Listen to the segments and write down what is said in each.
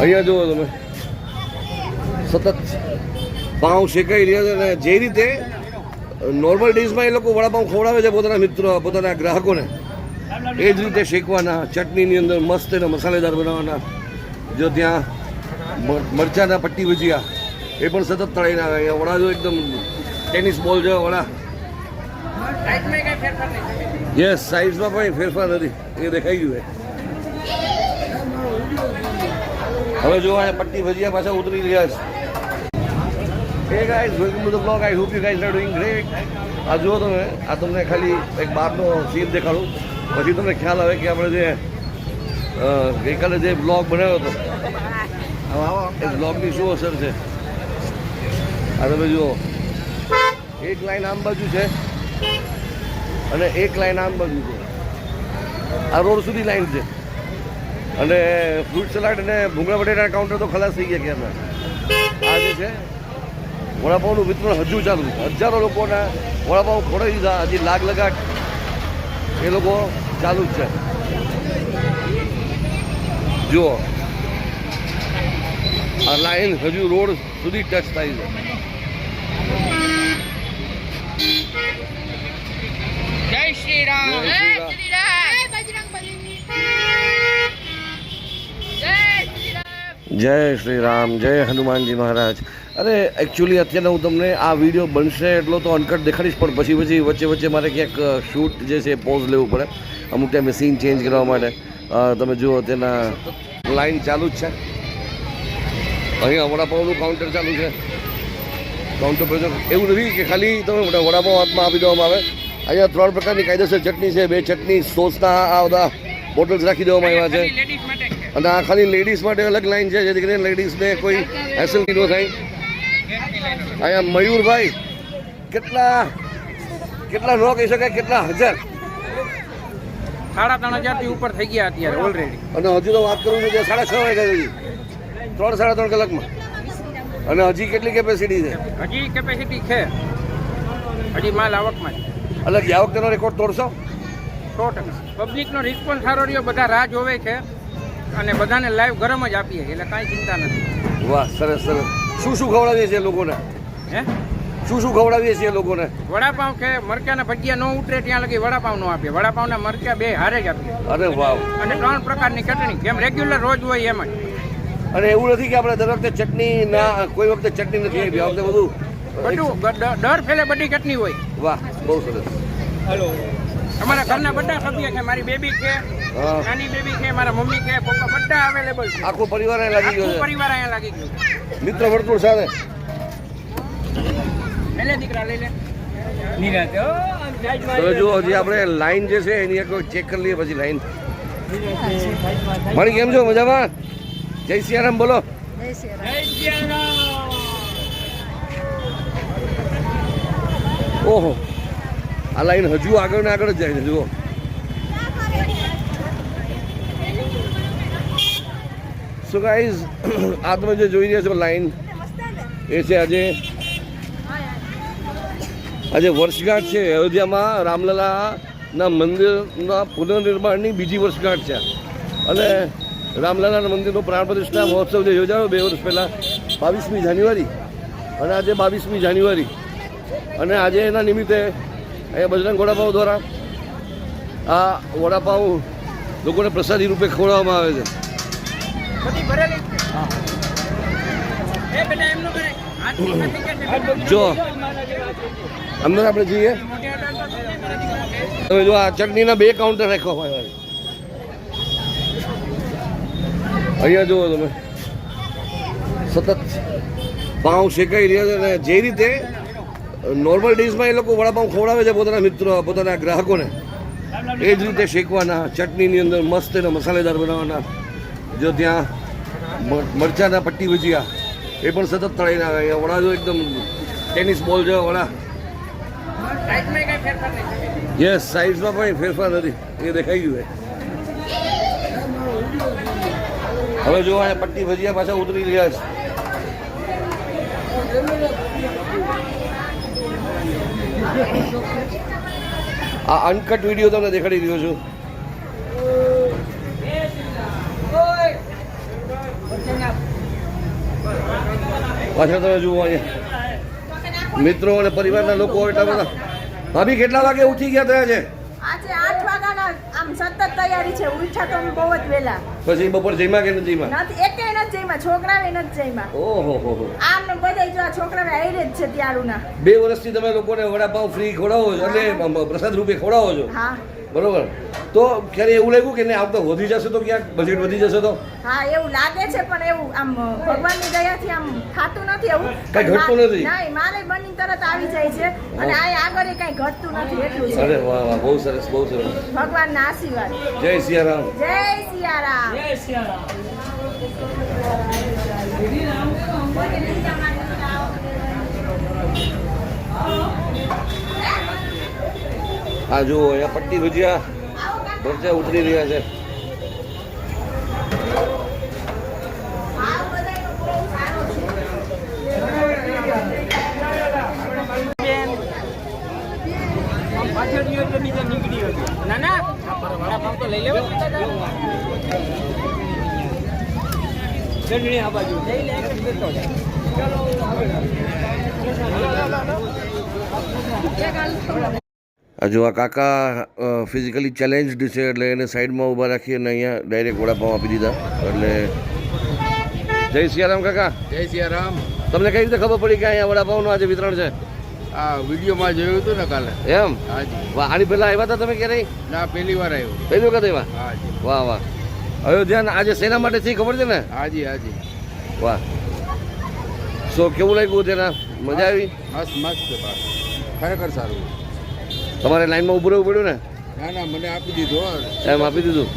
અહીંયા જુઓ તમે. સતત પાઉં શેકાઈ રહ્યા છે અને જે રીતે નોર્મલ ડીશમાં એ લોકો વડાપાઉં ખવડાવે છે પોતાના મિત્રો પોતાના ગ્રાહકોને એ જ રીતે શેકવાના ચટણીની અંદર મસ્ત એને મસાલેદાર બનાવવાના. જો ત્યાં મરચાના પટ્ટી ભજીયા એ પણ સતત તળાઈને આવે. અહીંયા વડા જો એકદમ ટેનિસ બોલ જેવા વડા. યસ સાઇઝમાં પણ ફેરફાર નથી. એ દેખાઈ ગયું છે હવે જો આ પટ્ટી ભજીયા પાછા ઉતરી રહ્યા છે. Hey guys welcome to the blog I hope you guys are doing great આ જુઓ તમે, આ તમને ખાલી એક બહારનો સીન દેખાડું. પછી તમને ખ્યાલ આવે કે આપણે જે ગઈકાલે જે બ્લોગ બનાવ્યો હતો. એ બ્લોગની શું અસર છે? આ તમે જુઓ. એક લાઈન આમ બાજુ છે અને એક લાઈન આમ બાજુ છે. આ રોડ સુધી લાઈન છે. અને ફ્રૂટ સલાડ અને ભૂંગળા બટેટા કાઉન્ટર તો ખલાસ થઈ ગયા ક્યારના આ જે છે વડાપાઉંનું વિતરણ હજુ ચાલુ છે. હજારો લોકોના વડાપાઉં ખોડાઈ દીધા. હજી લાગ લગાટ એ લોકો ચાલુ જ છે. જુઓ. આ લાઈન હજુ રોડ સુધી ટચ થાય છે. જય શ્રી રામ. જય શ્રી રામ, જય હનુમાનજી મહારાજ. અરે એકચ્યુઅલી અત્યારે હું તમને આ વીડિયો બનશે એટલો તો અનકટ દેખાડીશ, પણ પછી પછી વચ્ચે વચ્ચે મારે ક્યાંક શૂટ જે છે પોઝ લેવું પડે. અમુક ટાઈમે સીન ચેન્જ કરવા માટે. તમે જુઓ તેના લાઈન ચાલુ જ છે. અહીંયા વડાપાઉંનું કાઉન્ટર ચાલુ છે. કાઉન્ટર પર એવું નથી કે ખાલી તમે વડા- વડાપાઉં હાથમાં આપી દેવામાં આવે. અહીંયા ત્રણ પ્રકારની કાયદેસર ચટણી છે, બે ચટણી, સોસના આ બધા બોટલ્સ રાખી દેવામાં આવ્યા છે. અને આ ખાલી લેડીઝ માટે અલગ લાઈન છે જેથી કરીને લેડીઝને કોઈ હેસલ ન થાય. અહીંયા મયુરભાઈ કેટલા કેટલા ન કહી શકાય કેટલા હજાર? સાડા ત્રણ હજારથી ઉપર થઈ ગયા અત્યારે ઓલરેડી અને હજુ તો વાત કરું છું સાડા છ વાગ્યા સુધી. ત્રણ સાડા ત્રણ કલાકમાં. અને હજી કેટલી કેપેસિટી છે? હજી કેપેસિટી છે. હજી માલ આવકમાં એટલે ગયા વખતેનો રેકોર્ડ તોડશો? સો ટકા. પબ્લિકનો રિસ્પોન્સ સારો રહ્યો બધા રાહ જોવે છે. અને બધાને લાઈવ ગરમ જ આપીએ એટલે કાંઈ ચિંતા નથી. વાહ સરસ સરસ. શું શું ખવડાવીએ છીએ લોકોને? હે? શું શું ખવડાવીએ છીએ લોકોને? વડાપાવ કે મરચાના ભજીયા ન ઉતરે ત્યાં લગી વડાપાવ નો આપીએ. વડાપાઉંના મરચા બે હારે જ આપીએ. અરે વાવ. અને ત્રણ પ્રકારની ચટણી જેમ રેગ્યુલર રોજ હોય એમ જ. અને એવું નથી કે આપણે દર વખતે ચટણી ના કોઈ વખતે ચટણી નથી આવી આ વખતે બધું બધું દર ફેલે બધી ચટણી હોય. વાહ બહુ સરસ. અમારા ઘરના બધા સભ્ય છે. મારી બેબી છે નાની બેબી છે મારા મમ્મી છે પપ્પા બધા અવેલેબલ છે. આખો પરિવાર અહીં લાગી ગયો છે. પરિવાર અહીં લાગી ગયું મિત્ર વર્તુળ સાથે. લઈ લે. દીકરા લઈ લે જો હજી આપણે લાઈન જે છે એની એક ચેક કરી લઈએ પછી લાઈન. મળી કેમ છો? મજામાં? જય સિયારામ બોલો. ઓહો. આ લાઈન હજુ આગળ ને આગળ જ જાય છે, જુઓ. સો ગાઈઝ આ તમે જે જોઈ રહ્યા છો લાઈન એ છે આજે આજે વર્ષગાંઠ છે. અયોધ્યામાં રામલલાના મંદિરના પુનર્નિર્માણની બીજી વર્ષગાંઠ છે. અને રામલલાના મંદિરનો પ્રાણ પ્રતિષ્ઠા મહોત્સવ જે યોજાયો બે વર્ષ પહેલાં, બાવીસમી જાન્યુઆરી. અને આજે બાવીસમી જાન્યુઆરી. અને આજે એના નિમિત્તે અહીંયા બજરંગ વડાપાઉં દ્વારા આ વડાપાઉં લોકોને પ્રસાદી રૂપે ખવડાવવામાં આવે છે. જ અંદર આપણે જઈએ. તમે જો આ ચટણીના બે કાઉન્ટર આવ્યા અહીંયા જુઓ તમે. સતત પાઉં શેકાઈ રહ્યા છે અને જે રીતે નોર્મલ ડીશમાં એ લોકો વડાપાઉં ખવડાવે છે પોતાના મિત્રો, પોતાના ગ્રાહકોને. એ જ રીતે શેકવાના, ચટણીની અંદર મસ્ત એને મસાલેદાર બનાવવાના. જો ત્યાં મરચાના પટ્ટી ભજીયા, એ પણ સતત તળાઈને આવે. અહીંયા વડા જો એકદમ ટેનિસ બોલ જેવા વડા. સાઈઝમાં યસ સાઇઝમાં પણ ફેરફાર નથી. એ દેખાઈ ગયું હવે જો આ પટ્ટી ભજીયા પાછા ઉતરી રહ્યા છે. આ અનકટ વીડિયો તમને દેખાડી રહ્યો છું. પાછળ તમે જુઓ અહીંયા. મિત્રો અને પરિવારના લોકો એટલા બધા. ભાભી, કેટલા વાગે ઉઠી ગયા થયા છે? આઠ વાગ્યાના આમ સતત તૈયારી છે ઉઠ્યા તો બહુ જ વહેલા પછી બપોર જઈમાં કે નથી જઈમાં નથી એકે નથી જઈમાં છોકરાએ નથી જઈમાં ઓહો હો હો. આમ ને બધા જો છોકરાને આઈરે જ છે ત્યારુના. બે વર્ષથી તમે લોકોને વડાપાઉં ફ્રી ખવડાવો છો એટલે પ્રસાદ રૂપે ખવડાવો છો? હા. બરોબર? તો ક્યારે એવું લાગ્યું કે નહીં આમ તો વધી જશે તો ક્યાંક બજેટ વધી જશે તો? હા એવું લાગે છે પણ એવું આમ ભગવાનની દયાથી આમ થાતું નથી એવું. કઈ ઘટતું નથી? નહીં મારે બની તરત આવી જાય છે. અને આ આગળ કઈ ઘટતું નથી એટલું છે. અરે વાહ વાહ બહુ સરસ બહુ સરસ. ભગવાનના આશીર્વાદ. જય સિયારામ. જય સિયારામ. આ જુઓ અહીંયા પટ્ટી ભજીયા વચ્ચે ઉતરી રહ્યા છે. ના ના. વડાપાઉં તો લઈ લેવો ચટણી આ બાજુ લઈ લે જ આ કાકા ફિઝિકલી ચેલેન્જડ છે એટલે એને સાઈડમાં ઊભા રાખી અને અહીંયા ડાયરેક્ટ વડાપાઉં આપી દીધા. એટલે જય સિયારામ કાકા. જય સિયારામ. તમને કઈ રીતે ખબર પડી કે અહીંયા વડાપાઉંનું આજે વિતરણ છે? આ વિડીયોમાં જોયું હતું ને કાલે. એમ? હાજી. વાહ આની પહેલાં આવ્યા હતા તમે ક્યારેય? ના પહેલી વાર આવ્યો. પહેલી વખત આવ્યા? હાજી. વાહ વાહ. અયોધ્યા આજે સેના માટે થી ખબર છે ને? હાજી હાજી. વાહ. સો કેવું લાગ્યું તેના? મજા આવી? મસ્ત મસ્ત ખરેખર સારું. તમારે લાઈનમાં ઊભું રહેવું પડ્યું ને? ના ના મને આપી દીધો એમ આપી દીધું?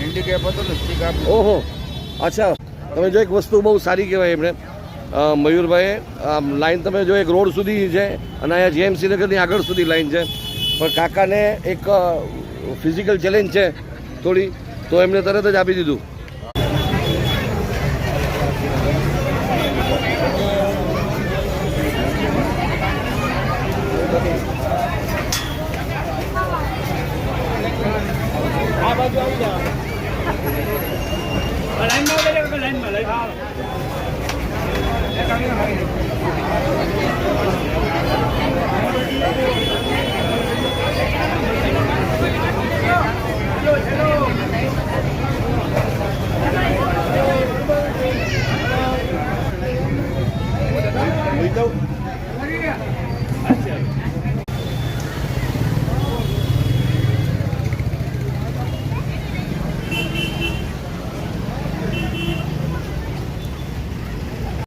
હેન્ડીકેપ હતો ને સ્ટીક આપ ઓહો. અચ્છા. તમે જો એક વસ્તુ બહુ સારી કહેવાય એમણે મયુરભાઈએ આમ લાઈન તમે જો એક રોડ સુધી છે અને અહીંયા જીએમસી નગરની આગળ સુધી લાઈન છે. પણ કાકાને એક ફિઝિકલ ચેલેન્જ છે થોડી તો એમણે તરત જ આપી દીધું. Thank đâu